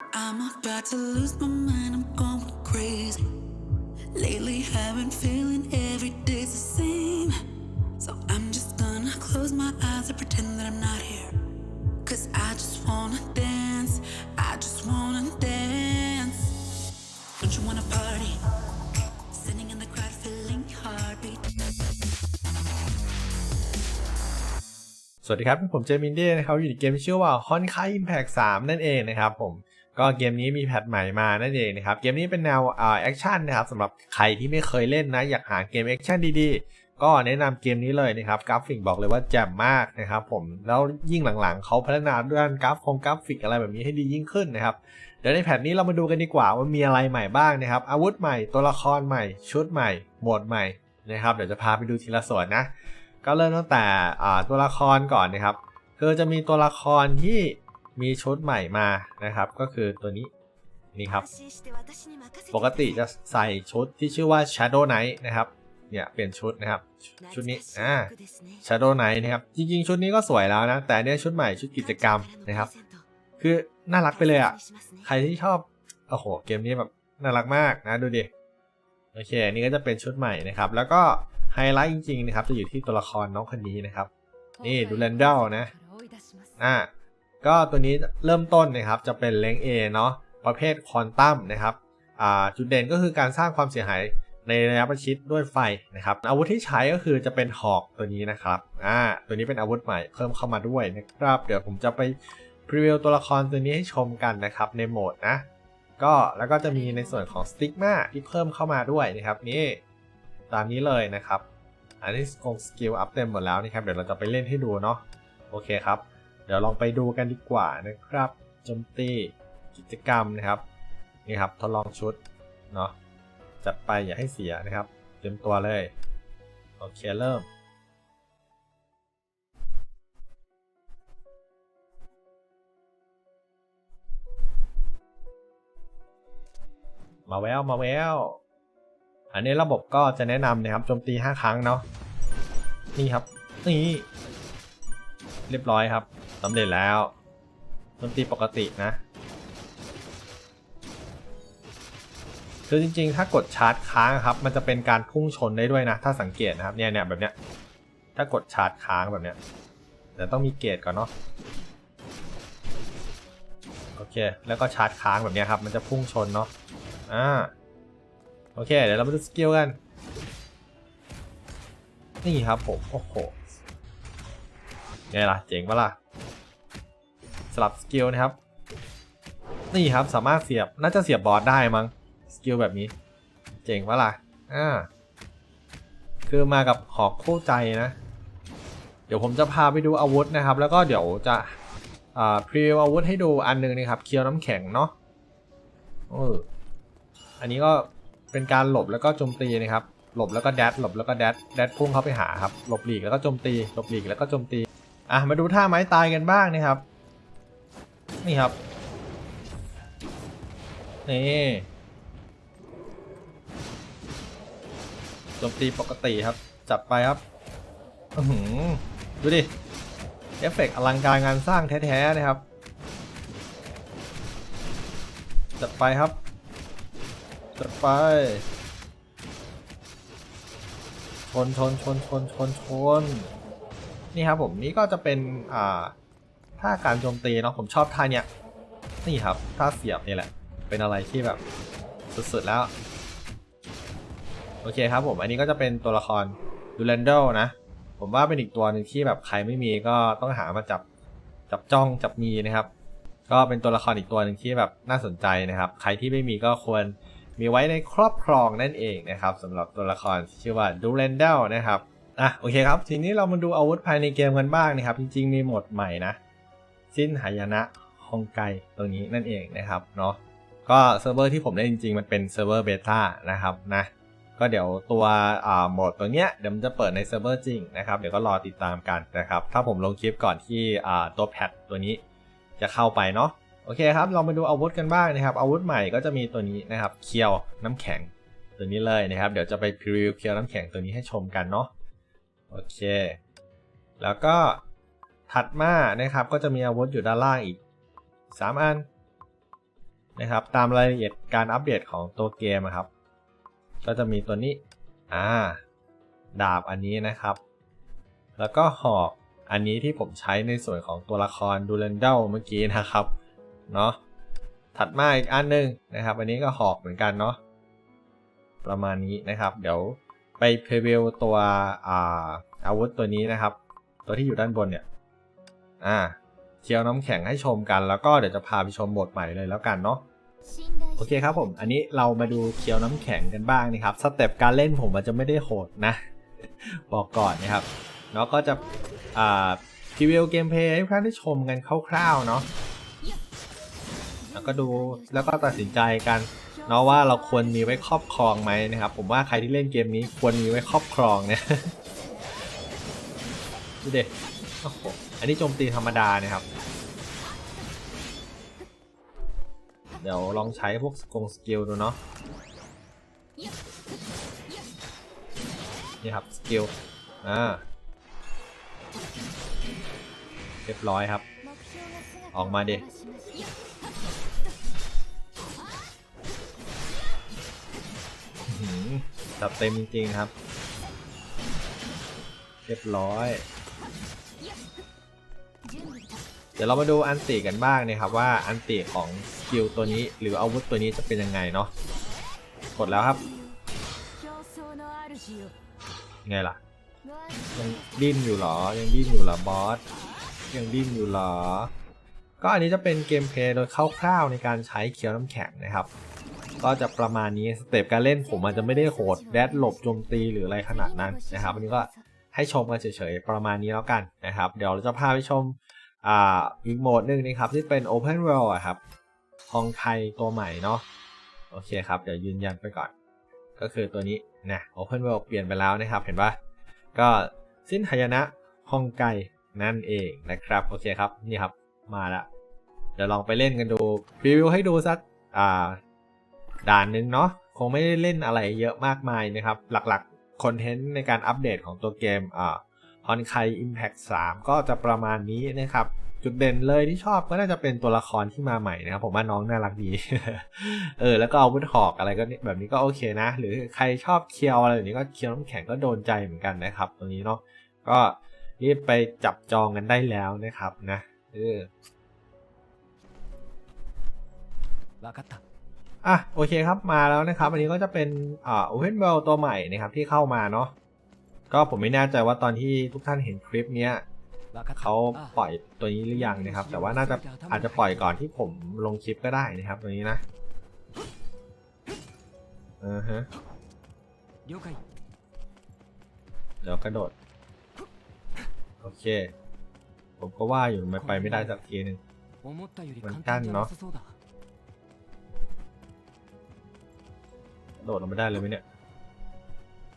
I'm about to lose my mind, I'm going crazy. Lately, I've been feeling every day's the same. So I'm just gonna close my eyes and pretend that I'm not here. Cause I just wanna dance, I just wanna dance. Don't you wanna party? Sitting in the crowd, feeling your heartbeat. สวัสดีครับ ผมเจมินเด้นะครับ อยู่ในเกมที่ชื่อว่า Honkai Impact 3 นั่นเองนะครับผม ก็เกมนี้มีแพทใหม่มานั่นเองนะครับ เกมนี้เป็นแนวอ่าแอคชั่นนะครับสำหรับใครที่ไม่เคยเล่นนะ อยากหาเกมแอคชั่นดีๆ ก็แนะนำเกมนี้เลยนะครับ กราฟิกบอกเลยว่าแจ่มมากนะครับผม แล้วยิ่งหลังๆ เขาพัฒนาด้านกราฟงกราฟิกอะไรแบบนี้ให้ดียิ่งขึ้นนะครับ เดี๋ยวในแพทนี้เรามาดูกันดีกว่าว่ามีอะไรใหม่บ้างนะครับ อาวุธใหม่ ตัวละครใหม่ ชุดใหม่ โหมดใหม่นะครับ เดี๋ยวจะพาไปดูทีละส่วนนะ ก็เริ่มตั้งแต่อ่าตัวละครก่อนนะครับ คือจะมีตัวละครที่ มีชุดใหม่มานะครับ ก็คือตัวนี้นี่ครับ ปกติจะใส่ชุดที่ชื่อว่า Shadow Knight นะครับเนี่ยเปลี่ยนชุดนะครับ ชุดนี้อ่า Shadow Knight นะครับ จริง ๆ ชุดนี้ก็สวยแล้วนะ แต่อันเนี่ยชุดใหม่ชุดกิจกรรมนะครับ คือน่ารักไปเลยอะ ใครที่ชอบโอ้โหเกมนี้แบบน่ารักมากนะดูดิโอเคนี่ก็จะเป็นชุดใหม่นะครับ แล้วก็ไฮไลท์จริงๆนะครับ จะอยู่ที่ตัวละครน้องคนนี้นะครับ นี่ดูแลนเดลนะอ่า ก็ตัวนี้เริ่มต้นนะครับจะเป็นเลง A เนาะประเภทควอนตัมนะครับจุดเด่นก็คือการสร้างความเสียหายในระยะประชิดด้วยไฟนะครับอาวุธที่ใช้ก็คือจะเป็นหอกตัวนี้นะครับอ่าตัวนี้เป็นอาวุธใหม่เพิ่มเข้ามาด้วยนะครับเดี๋ยวผมจะไปพรีวิวตัวละครตัวนี้ให้ชมกันนะครับในโหมดนะก็แล้วก็จะมีในส่วนของสติ๊กมาที่เพิ่มเข้ามาด้วยนะครับนี่ตามนี้เลยนะครับ อันนี้คงสกิลอัพเต็มหมดแล้วนะครับเดี๋ยวเราจะไปเล่นให้ดูเนาะโอเคครับ เดี๋ยวลองไปดูกันดีกว่านะครับโจมตีกิจกรรมนะครับนี่ครับทดลองชุดเนาะจัดไปอย่าให้เสียนะครับ เตรียมตัวเลยโอเคเริ่มมาแววมาแววอันนี้ระบบก็จะแนะนำนะครับโจมตี 5 ครั้งเนาะนี่ครับนี่เรียบร้อยครับ สำเร็จแล้วโจมตีปกตินะคือจริงๆ ถ้ากดชาร์จค้างครับ มันจะเป็นการพุ่งชนได้ด้วยนะ ถ้าสังเกตนะครับ เนี่ยเนี่ยแบบเนี้ย ถ้ากดชาร์จค้างแบบเนี้ยแต่ต้องมีเกจก่อนเนาะ โอเค แล้วก็ชาร์จค้างแบบเนี้ยครับ มันจะพุ่งชนเนาะ อ่า โอเค เดี๋ยวเรามาดูสกิลกัน นี่ครับผม โอ้โหไงล่ะ เจ๋งปะล่ะ ลับสกิลนะครับ นี่ครับสามารถเสียบน่าจะเสียบบอสได้มั้งสกิลแบบนี้ เจ๋งปะล่ะอ่าคือมากับหอกคู่ใจนะ เดี๋ยวผมจะพาไปดูอาวุธนะครับ แล้วก็เดี๋ยวจะอ่าพรีวิวอาวุธให้ดูอันหนึงนะครับ เคียวน้ำแข็งเนาะเอออันนี้ก็เป็นการหลบแล้วก็โจมตีนะครับ หลบแล้วก็แดดหลบแล้วก็แดดแดดพุ่งเข้าไปหาครับ หลบหลีกแล้วก็โจมตี หลบหลีกแล้วก็โจมตี อะ มาดูท่าไม้ตายกันบ้างนะครับ นี่ครับ นี่โจมตีปกติครับ จับไปครับอือหือดูดิ เอฟเฟกต์อลังการงานสร้างแท้ๆนะครับ จัดไปครับ จัดไป ชนชนชนชนชนชน นี่ครับผมนี่ก็จะเป็น อ่า ท่าการโจมตีเนาะผมชอบท่าเนี้ยนี่ครับท่าเสียบนี่แหละ เป็นอะไรที่แบบสุดๆแล้ว โอเคครับผม อันนี้ก็จะเป็นตัวละครดูแลนเดลนะ ผมว่าเป็นอีกตัวหนึ่งที่แบบใครไม่มีก็ต้องหามาจับจับจ้องจับมีนะครับ ก็เป็นตัวละครอีกตัวหนึ่งที่แบบน่าสนใจนะครับ ใครที่ไม่มีก็ควรมีไว้ในครอบครองนั่นเองนะครับสำหรับตัวละครชื่อว่าดูแลนเดลนะครับอะโอเคครับ ทีนี้เรามาดูอาวุธภายในเกมกันบ้างนะครับ จริงๆมีโหมดใหม่นะ สิ้นหายนะฮองไกตรงนี้นั่นเองนะครับเนาะก็เซิร์ฟเวอร์ที่ผมเล่นจริงๆ มันเป็นเซิร์ฟเวอร์เบต้านะครับนะก็เดี๋ยวตัวโหมดตัวเนี้ยเดี๋ยวมันจะเปิดในเซิร์ฟเวอร์จริงนะครับเดี๋ยวก็รอติดตามกันนะครับถ้าผมลงคลิปก่อนที่ตัวแพทตัวนี้จะเข้าไปเนาะโอเคครับเรามาดูอาวุธกันบ้างนะครับ อาวุธใหม่ก็จะมีตัวนี้นะครับเคียวน้ำแข็งตัวนี้เลยนะครับเดี๋ยวจะไปพรีวิวเคียวน้ำแข็งตัวนี้ให้ชมกันเนาะโอเค แล้วก็ ถัดมานะครับก็จะมีอาวุธอยู่ด้านล่างอีก 3 อันนะครับตามรายละเอียดการอัปเดตของตัวเกมครับ ก็จะมีตัวนี้อ่าดาบอันนี้นะครับ แล้วก็หอกอันนี้ที่ผมใช้ในส่วนของตัวละครดูเรนเดลเมื่อกี้นะครับเนาะถัดมาอีกอันหนึงนะครับ อันนี้ก็หอกเหมือนกันเนาะประมาณนี้นะครับ เดี๋ยวไปเพเวลตัวอาอาวุธตัวนี้นะครับ ตัวที่อยู่ด้านบนเนี่ย อ่าเคียวน้ำแข็งให้ชมกัน แล้วก็เดี๋ยวจะพาไปชมบทใหม่เลยแล้วกันเนาะโอเคครับผมอันนี้เรามาดูเคียวน้ำแข็งกันบ้างนะครับสเต็ปการเล่นผมมันจะไม่ได้โหดนะ บอกก่อนนะครับเนาะก็จะอ่าพรีวิวเกมเพลย์ให้ท่านได้ชมกันคร่าวๆเนาะแล้วก็ดูแล้วก็ตัดสินใจกันเนาะว่าเราควรมีไว้ครอบครองไหมนะครับ ผมว่าใครที่เล่นเกมนี้ควรมีไว้ครอบครองเนี่ยดูเด็โอ้โห อันนี้โจมตีธรรมดานะครับ เดี๋ยวลองใช้พวกสกงสกิลดูเนาะ นี่ครับสกิล อ่า เรียบร้อยครับ ออกมาดิจัดเต็มจริงๆครับ เรียบร้อย ดี๋ยวเรามาดูอันติกันบ้างนะครับว่าอันติของสกิลตัวนี้หรืออาวุธตัวนี้จะเป็นยังไงเนาะกดแล้วครับไงล่ะยังดิ้นอยู่เหรอ ยังดิ้นอยู่เหรอบอสยังดิ้นอยู่เหรอ ก็อันนี้จะเป็นเกมเพลย์โดยคร่าวๆในการใช้เคียวน้ำแข็งนะครับ ก็จะประมาณนี้สเต็ปการเล่นผมมันจะไม่ได้โหดแดดหลบโจมตีหรืออะไรขนาดนั้นนะครับอันนี้ก็ให้ชมกันเฉยๆประมาณนี้แล้วกันนะครับ เดี๋ยวเราจะพาไปชม อ่าอีกโหมดหนึ่งนะครับที่เป็น Open World อะครับฮองไคตัวใหม่เนาะโอเคครับเดี๋ยวยืนยันไปก่อน ก็คือตัวนี้นะ Open World เปลี่ยนไปแล้วนะครับเห็นปะก็สิ้นหายนะฮองไกนั่นเองนะครับโอเคครับนี่ครับมาแล้วเดี๋ยวลองไปเล่นกันดูรีวิวให้ดูสักอ่าด่านหนึ่งเนาะคงไม่ได้เล่นอะไรเยอะมากมายนะครับ หลักๆคอนเทนต์ในการอัปเดตของตัวเกมอ่า อนไคอิมแพคสามก็จะประมาณนี้นะครับ จุดเด่นเลยที่ชอบก็น่าจะเป็นตัวละครที่มาใหม่นะครับ ผมว่าน้องน่ารักดี เออ แล้วก็เอาวุ้นหอกอะไรก็แบบนี้ก็โอเคนะ หรือใครชอบเคียวอะไรแบบนี้ก็เคียวน้ำแข็งก็โดนใจเหมือนกันนะครับ ตรงนี้เนาะก็รีบไปจับจองกันได้แล้วนะครับนะเอออะโอเคครับมาแล้วนะครับ อันนี้ก็จะเป็นอ่าโอเพนเวลตัวใหม่นะครับที่เข้ามาเนาะ ก็ผมไม่แน่ใจว่าตอนที่ทุกท่านเห็นคลิปเนี้ยเขาปล่อยตัวนี้หรือยังนะครับ แต่ว่าน่าจะอาจจะปล่อยก่อนที่ผมลงคลิปก็ได้นะครับตัวนี้นะอ่าฮะเดี๋ยวกระโดด โอเค ผมก็ว่าอยู่ไม่ไปไม่ได้สักทีหนึ่งมันกั้นเนาะโดดลงไม่ได้เลยไหมเนี่ย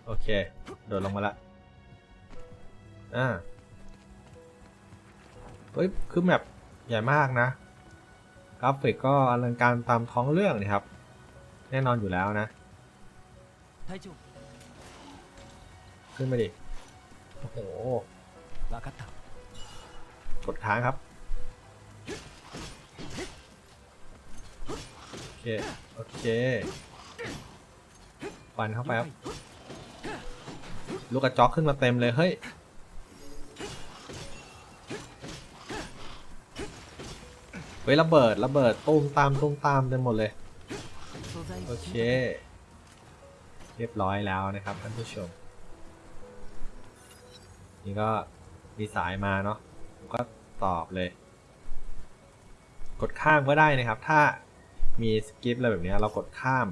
โอเค โดดลงมาละอ่าเฮ้ย คือแมปใหญ่มากนะ กราฟิกก็อลังการตามท้องเรื่องนะครับ แน่นอนอยู่แล้วนะ ขึ้นมาดิ โอ้โหกัตตากดค้างครับ โอเค โอเค ปันเข้าไปครับ ลูกกระจอกขึ้นมาเต็มเลยเฮ้ยเฮ้ยระเบิดระเบิดตูมตามตูมตามเต็มหมดเลยโอเค เรียบร้อยแล้วนะครับท่านผู้ชม นี่ก็มีสายมาเนาะผมก็ตอบเลย กดข้ามก็ได้นะครับ ถ้ามีสกิปอะไรแบบนี้เรากดข้าม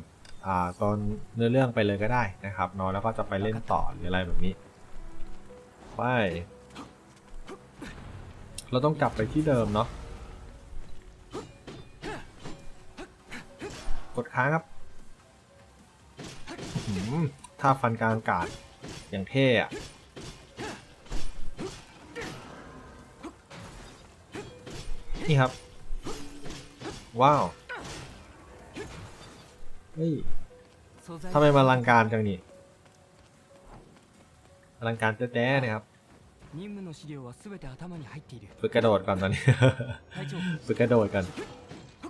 ตอนเนื้อเรื่องไปเลยก็ได้นะครับเนาะแล้วก็จะไปเล่นต่อหรืออะไรแบบนี้ไปเราต้องกลับไปที่เดิมเนาะกดค้างครับอื้าฟันกลางอากาศอย่างเท่อะนี่ครับ ว้าว เฮ้ยทำไมมาลังการจังนี่อลังการแท้ๆนะครับฝึกกระโดดก่อนตอนนี้ฝึกกระโดดก่อน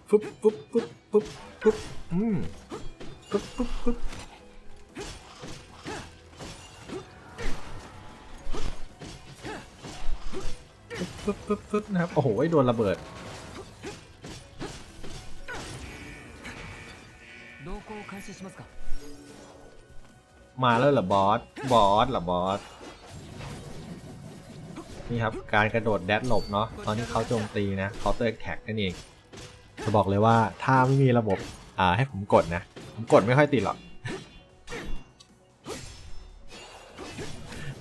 ปุ๊บปุ๊บปุ๊บปุ๊บปุ๊บอืมปุ๊บปุ๊บปุ๊บปุ๊บปุ๊บปุ๊บนะครับ โอ้โหโดนระเบิด มาแล้วเหรอบอส บอสเหรอบอส นี่ครับ การกระโดดแดดหลบเนาะ ตอนที่เขาโจมตีนะ counter attack นั่นเอง จะบอกเลยว่าถ้าไม่มีระบบ อ่าให้ผมกดนะ ผมกดไม่ค่อยติดหรอก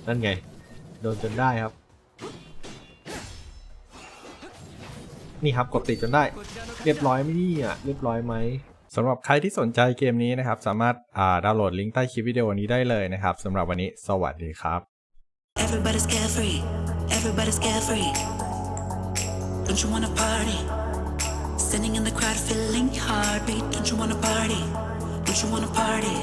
นั่นไง โดนจนได้ครับ นี่ครับกดติดจนได้ เรียบร้อยไหมเนี่ยเรียบร้อยไหม สำหรับใครที่สนใจเกมนี้นะครับ สามารถอ่าดาวน์โหลดลิงก์ใต้คลิปวิดีโอนี้ได้เลยนะครับสำหรับวันนี้สวัสดีครับ Everybody's carefree. Everybody's carefree. Don't you wanna party? Standing in the crowd, feeling heartbeat. Don't you wanna party? Don't you wanna party?